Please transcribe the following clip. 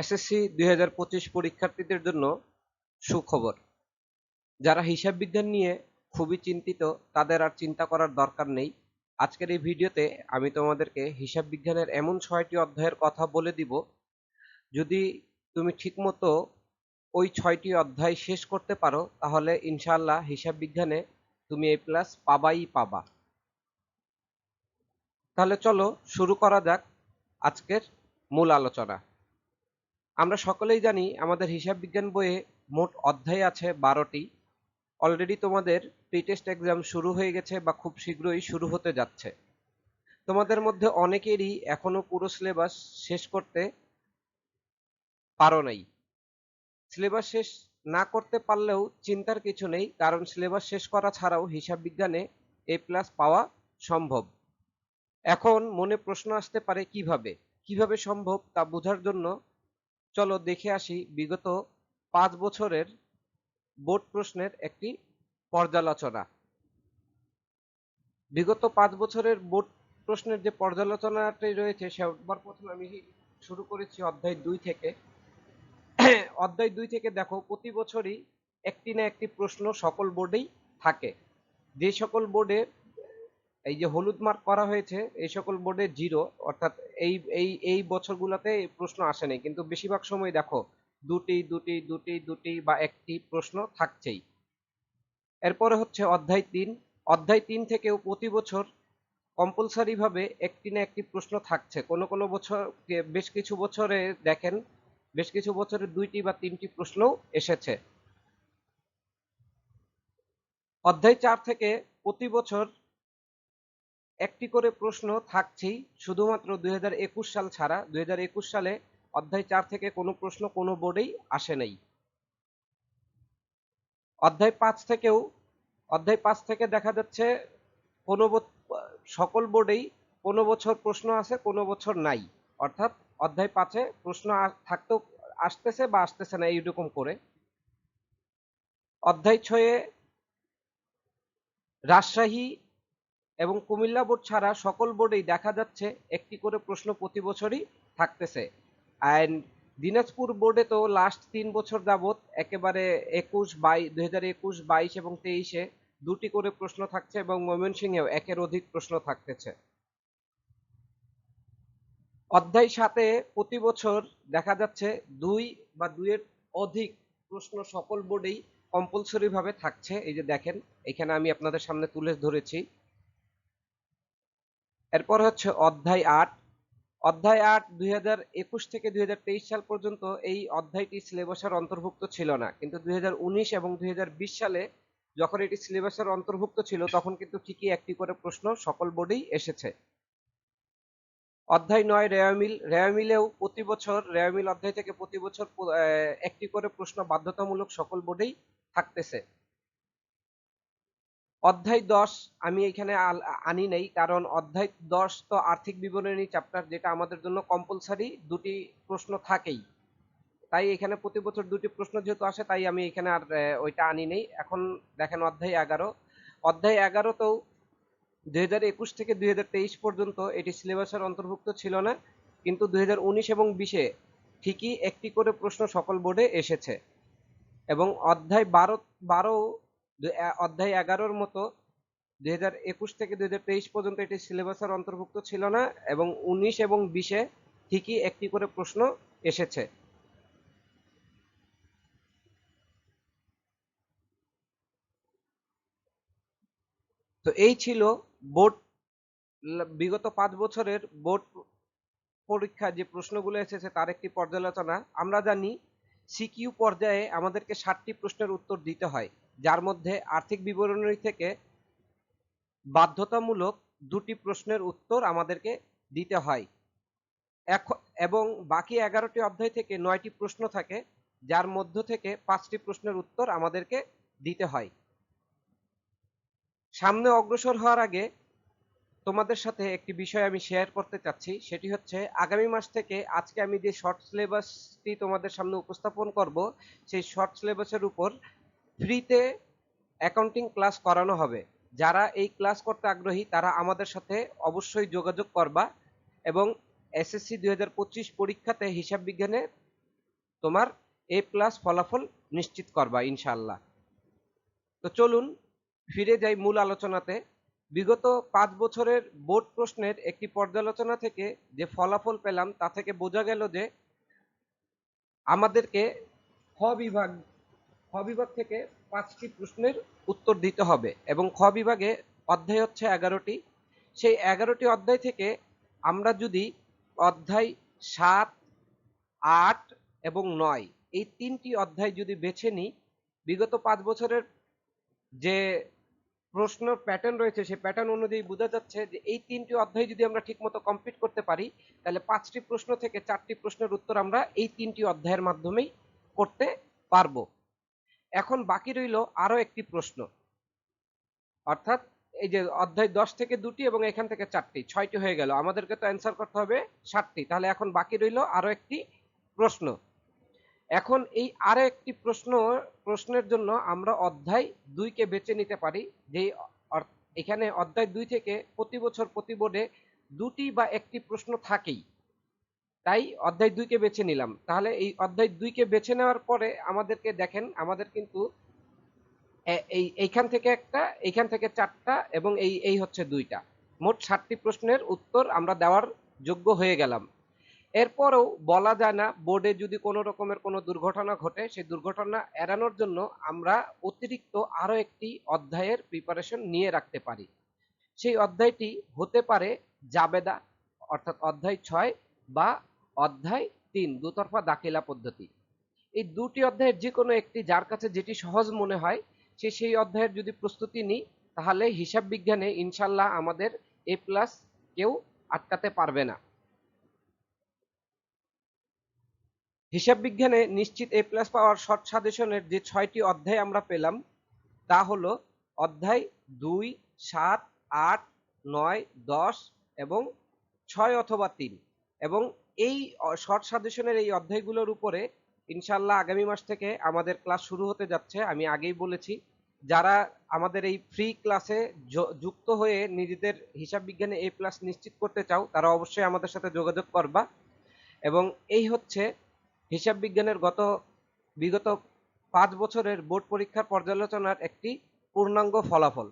SSC দুই হাজার পঁচিশ পরীক্ষার্থীদের জন্য সুখবর। যারা হিসাব বিজ্ঞান নিয়ে খুবই চিন্তিত, তাদের আর চিন্তা করার দরকার নেই। আজকের এই ভিডিওতে আমি তোমাদেরকে হিসাব বিজ্ঞানের এমন ছয়টি অধ্যায়ের কথা বলে দিব। যদি তুমি ঠিকমতো ওই ছয়টি অধ্যায় শেষ করতে পারো, তাহলে ইনশাআল্লাহ হিসাব বিজ্ঞানে তুমি এ প্লাস পাবাই পাবা। তাহলে চলো শুরু করা যাক আজকের মূল আলোচনা। আমরা সকলেই জানি আমাদের হিসাব বিজ্ঞান বইয়ে মোট অধ্যায় আছে বারোটি। অলরেডি তোমাদের প্রি টেস্ট এক্সাম শুরু হয়ে গেছে বা খুব শীঘ্রই শুরু হতে যাচ্ছে। তোমাদের মধ্যে অনেকেরই এখনও পুরো সিলেবাস শেষ করতে পারো নাই। সিলেবাস শেষ না করতে পারলেও চিন্তার কিছু নেই, কারণ সিলেবাস শেষ করা ছাড়াও হিসাব বিজ্ঞানে এ প্লাস পাওয়া সম্ভব। এখন মনে প্রশ্ন আসতে পারে, কীভাবে? কীভাবে সম্ভব তা বোঝার জন্য চলো দেখে আসি বিগত পাঁচ বছরের বোর্ড প্রশ্নের একটি পর্যালোচনা। বিগত পাঁচ বছরের বোর্ড প্রশ্নের যে পর্যালোচনাটি রয়েছে সবার প্রথমে আমি শুরু করেছি অধ্যায় দুই থেকে। অধ্যায় দুই থেকে দেখো, প্রতি বছরই একটি না একটি প্রশ্ন সকল বোর্ডেই থাকে। যে সকল বোর্ডে এই যে হলুদ মার্ক করা হয়েছে, এই সকল বোর্ডে জিরো অর্থাৎ এই এই এই বছরগুলোতে প্রশ্ন আসেনি কিন্তু বেশিরভাগ সময় দেখো, দুটি দুটি দুটি দুটি বা একটি প্রশ্ন থাকছেই। এরপরে হচ্ছে অধ্যায় তিন। অধ্যায় তিন থেকেও প্রতি বছর কম্পালসারি ভাবে একটি না একটি প্রশ্ন থাকছে। কোনো কোনো বছর বেশ কিছু বছরে দেখেন, বেশ কিছু বছরে দুইটি বা তিনটি প্রশ্নও এসেছে। অধ্যায় চার থেকে প্রতি বছর একটি করে প্রশ্ন থাকছেই। শুধুমাত্র দুই হাজার একুশ সাল ছাড়া দুই হাজার একুশ সালে অধ্যায় চার থেকে কোনো প্রশ্ন কোনো বোর্ডেই আসে নাই। অধ্যায় পাঁচ থেকেও, অধ্যায় পাঁচ থেকে দেখা যাচ্ছে কোনো সকল বোর্ডেই কোনো বছর প্রশ্ন আছে কোনো বছর নাই। অর্থাৎ অধ্যায় পাঁচে প্রশ্ন থাকতেও আসতেছে বা আসতেছে না এইরকম করে। অধ্যায় ছয়ে রাজশাহী এবং কুমিল্লা বোর্ড ছাড়া সকল বোর্ডেই দেখা যাচ্ছে একটি করে প্রশ্ন প্রতি বছরই থাকতেছে। অ্যান্ড দিনাজপুর বোর্ডে তো লাস্ট তিন বছর যাবৎ একেবারে একুশ বাই, দুই হাজার একুশ, বাইশ এবং তেইশে দুটি করে প্রশ্ন থাকছে এবং ময়মনসিংহেও একের অধিক প্রশ্ন থাকতেছে। অধ্যায় সাথে প্রতি বছর দেখা যাচ্ছে দুই বা দুইয়ের অধিক প্রশ্ন সকল বোর্ডেই কম্পালসরি ভাবে থাকছে। এই যে দেখেন, এখানে আমি আপনাদের সামনে তুলে ধরেছি। এরপর হচ্ছে অধ্যায় আট। অধ্যায় আট দুই থেকে দুই হাজার তেইশ সাল পর্যন্ত এই অধ্যায়টি সিলেবাসের অন্তর্ভুক্ত ছিল না। কিন্তু দুই হাজার উনিশ এবং দুই হাজার বিশ সালে যখন এটি সিলেবাসের অন্তর্ভুক্ত ছিল, তখন কিন্তু ঠিকই একটি করে প্রশ্ন সকল বোর্ডেই এসেছে। অধ্যায় নয় রেয়ামিল রেয়ামিলেও প্রতি বছর রেয়ামিল অধ্যায় থেকে প্রতি বছর একটি করে প্রশ্ন বাধ্যতামূলক সকল বোর্ডেই থাকতেছে। অধ্যায় দশ আমি এখানে আনি নেই, কারণ অধ্যায় দশ তো আর্থিক বিবরণী চ্যাপ্টার যেটা আমাদের জন্য কম্পালসারি দুটি প্রশ্ন থাকেই। তাই এখানে প্রতি বছর দুটি প্রশ্ন যেহেতু আসে, তাই আমি এখানে আর ওইটা আনি নেই। এখন দেখেন অধ্যায় এগারো। অধ্যায় এগারোতেও দুই হাজার একুশ থেকে দুই হাজার তেইশ পর্যন্ত এটি সিলেবাসের অন্তর্ভুক্ত ছিল না, কিন্তু দুই হাজার উনিশ এবং বিশে ঠিকই একটি করে প্রশ্ন সকল বোর্ডে এসেছে। এবং অধ্যায় বারো বারো অধ্যায় এগারোর মতো দুই হাজার একুশ থেকে দুই হাজার তেইশ পর্যন্ত এটি সিলেবাসের অন্তর্ভুক্ত ছিল না এবং উনিশ এবং বিশে ঠিকই একটি করে প্রশ্ন এসেছে। তো এই ছিল বোর্ড বিগত পাঁচ বছরের বোর্ড পরীক্ষা যে প্রশ্নগুলো এসেছে তার একটি পর্যালোচনা। আমরা জানি, সিকিউ পর্যায়ে আমাদেরকে ষাটটি প্রশ্নের উত্তর দিতে হয়। যার মধ্যে আর্থিক বিবরণী থেকে বাধ্যতামূলক দুটি প্রশ্নের উত্তর আমাদেরকে দিতে হয়। এবং বাকি এগারোটি অধ্যায় থেকে নয়টি প্রশ্ন থাকে, যার মধ্য থেকে পাঁচটি প্রশ্নের উত্তর আমাদেরকে দিতে হয়। সামনে অগ্রসর হওয়ার আগে তোমাদের সাথে একটি বিষয় আমি শেয়ার করতে চাচ্ছি, সেটি হচ্ছে আগামী মাস থেকে আজকে আমি যে শর্ট সিলেবাসটি তোমাদের সামনে উপস্থাপন করব, সেই শর্ট সিলেবাসের উপর ফ্রিতে অ্যাকাউন্টিং ক্লাস করানো হবে। যারা এই ক্লাস করতে আগ্রহী, তারা আমাদের সাথে অবশ্যই যোগাযোগ করবা এবং এসএসসি দু হাজার পঁচিশ পরীক্ষাতে হিসাব বিজ্ঞানে তোমার এ প্লাস ফলাফল নিশ্চিত করবা ইনশাল্লাহ তো চলুন, ফিরে যাই মূল আলোচনাতে। বিগত পাঁচ বছরের বোর্ড প্রশ্নের একটি পর্যালোচনা থেকে যে ফলাফল পেলাম, তা থেকে বোঝা গেল যে আমাদেরকে খ বিভাগ খ বিভাগ থেকে পাঁচটি প্রশ্নের উত্তর দিতে হবে এবং খ বিভাগে অধ্যায় হচ্ছে এগারোটি। সেই এগারোটি অধ্যায় থেকে আমরা যদি অধ্যায় সাত, আট এবং নয় এই তিনটি অধ্যায় যদি বেছে নিই, বিগত পাঁচ বছরের যে প্রশ্ন প্যাটার্ন রয়েছে, সেই প্যাটার্ন অনুযায়ী বোঝা যাচ্ছে যে এই তিনটি অধ্যায় যদি আমরা ঠিকমতো কমপ্লিট করতে পারি, তাহলে পাঁচটি প্রশ্ন থেকে চারটি প্রশ্নের উত্তর আমরা এই তিনটি অধ্যায়ের মাধ্যমেই করতে পারব। এখন বাকি রইল আরও একটি প্রশ্ন। অর্থাৎ এই যে অধ্যায় দশ থেকে দুটি এবং এখান থেকে চারটি, ছয়টি হয়ে গেল। আমাদেরকে তো অ্যান্সার করতে হবে ষাটটি তাহলে এখন বাকি রইল আরও একটি প্রশ্ন। এখন এই আরও একটি প্রশ্ন, প্রশ্নের জন্য আমরা অধ্যায় দুইকে বেছে নিতে পারি। যে এখানে অধ্যায় দুই থেকে প্রতি বছর প্রতি বোর্ডে দুটি বা একটি প্রশ্ন থাকেই। তাই অধ্যায় দুইকে বেছে নিলাম। তাহলে এই অধ্যায় দুইকে বেছে নেওয়ার পরে আমাদেরকে দেখেন, আমাদের কিন্তু এই, এইখান থেকে একটা, এইখান থেকে চারটা এবং এই এই হচ্ছে দুইটা। মোট সাতটি প্রশ্নের উত্তর আমরা দেওয়ার যোগ্য হয়ে গেলাম। এরপরেও বলা যায় না, বোর্ডে যদি কোনো রকমের কোনো দুর্ঘটনা ঘটে, সেই দুর্ঘটনা এড়ানোর জন্য আমরা অতিরিক্ত আরও একটি অধ্যায়ের প্রিপারেশন নিয়ে রাখতে পারি। সেই অধ্যায়টি হতে পারে জাবেদা, অর্থাৎ অধ্যায় ছয় বা অধ্যায় তিন, দুতরফা দাখিলা পদ্ধতি। এই দুটি অধ্যায়ের যে কোনো একটি, যার কাছে যেটি সহজ মনে হয়, সে সেই অধ্যায়ের যদি প্রস্তুতি নিই, তাহলে হিসাব বিজ্ঞানে ইনশাল্লাহ আমাদের এ প্লাস কেউ আটকাতে পারবে না। হিসাব বিজ্ঞানে নিশ্চিত এ প্লাস পাওয়ার শর্ট সাজেশনের যে ছয়টি অধ্যায় আমরা পেলাম, তা হলো অধ্যায় দুই, সাত, আট, নয়, দশ এবং ছয় অথবা তিন এবং এই শর্ট সাজেশনের এই অধ্যায়গুলোর উপরে ইনশাল্লাহ আগামী মাস থেকে আমাদের ক্লাস শুরু হতে যাচ্ছে। আমি আগেই বলেছি, যারা আমাদের এই ফ্রি ক্লাসে যুক্ত হয়ে নিজেদের হিসাব বিজ্ঞানে এ প্লাস নিশ্চিত করতে চাও, তারা অবশ্যই আমাদের সাথে যোগাযোগ করবা। এবং এই হচ্ছে হিসাব বিজ্ঞানের গত, বিগত পাঁচ বছরের বোর্ড পরীক্ষার পর্যালোচনার একটি পূর্ণাঙ্গ ফলাফল।